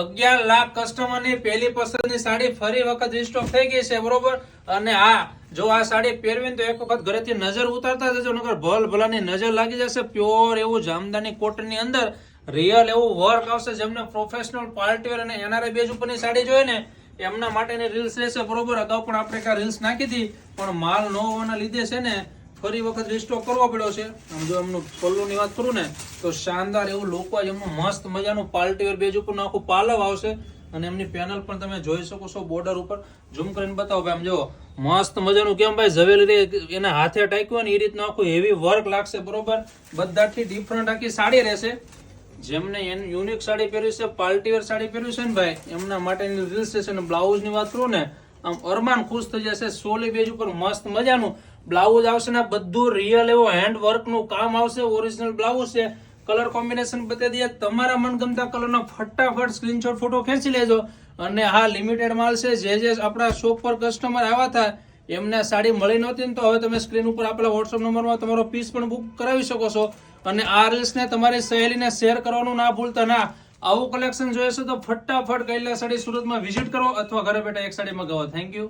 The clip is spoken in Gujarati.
અગિયાર લાખ કસ્ટમરની પહેલી પસંદની સાડી ફરી વખત રિસ્ટોક થઈ ગઈ છે, બરોબર? અને હા જો આ સાડી પહેરવીને તો એક વખત ઘરેથી નજર ઉતારતા જજો, નકર ભલ ભલાની નજર લાગી જશે. પ્યોર એવું જામદાની કોટનની અંદર રિયલ એવું વર્ક આવશે જેમને પ્રોફેશનલ પાર્ટીવેર અને એનઆરઆઈ બેઝ ઉપરની સાડી જોઈએ ને, એમના માટેની રીલ્સ રહેશે, બરોબર? અગાઉ પણ આપણે કાંઈ રીલ્સ નાખી હતી, પણ માલ ન હોવાના લીધે છે ને ફરી વખત રીસ્ટોક કરવો પડ્યો છે. જો એમનું પલ્લુની વાત કરું ને, તો શાનદાર એવું લોકો એમનું મસ્ત મજાનું પાર્ટી વેર બેજ ઉપર આખું પાલવ આવશે. અને એમની પેનલ પણ તમે જોઈ શકો છો બોર્ડર ઉપર. ઝૂમ કરીને બતાવો ભાઈ, આમ જો મસ્ત મજાનું કેમ ભાઈ ઝવેલી એના હાથે ટાંક્યું ને એ રીતનું આખું હેવી વર્ક લાગશે, બરોબર? બધાથી ડિફરન્ટ આખી સાડી રહેશે. જેમને યુનિક સાડી પહેર્યું છે પાર્ટીવેર સાડી પહેર્યું છે ને ભાઈ, એમના માટેની રીલ્સ છે, અને બ્લાઉઝની વાત કરું ને આમ અરમાન ખુશ થઈ જશે, સોલી બેજ ઉપર મસ્ત મજાનું બ્લાઉઝ આવશે ને બધું રિયલ એવો હેન્ડ વર્કનું કામ આવશે ઓરિજિનલ બ્લાઉઝ છે. કલર કોમ્બિનેશન બતાવી દઈએ. તમારા મનગમતા કલરનો ફટાફટ સ્ક્રીનશોટ ફોટો ખેંચી લેજો. અને હા લિમિટેડ માલ છે. જે જે આપણા શોપ પર કસ્ટમર આવ્યા હતા, એમને સાડી મળી નહોતી ને તો હવે તમે સ્ક્રીન ઉપર આપેલા વોટ્સઅપ નંબરમાં તમારો પીસ પણ બુક કરાવી શકો છો. અને આ રીલ્સને તમારી સહેલીને શેર કરવાનું ના ભૂલતા. ના આવું કલેક્શન જોઈએ છે તો ફટાફટ કૈલા સાડી સુરતમાં વિઝિટ કરો અથવા ઘરે બેઠા એક સાડી મગાવો થેન્ક યુ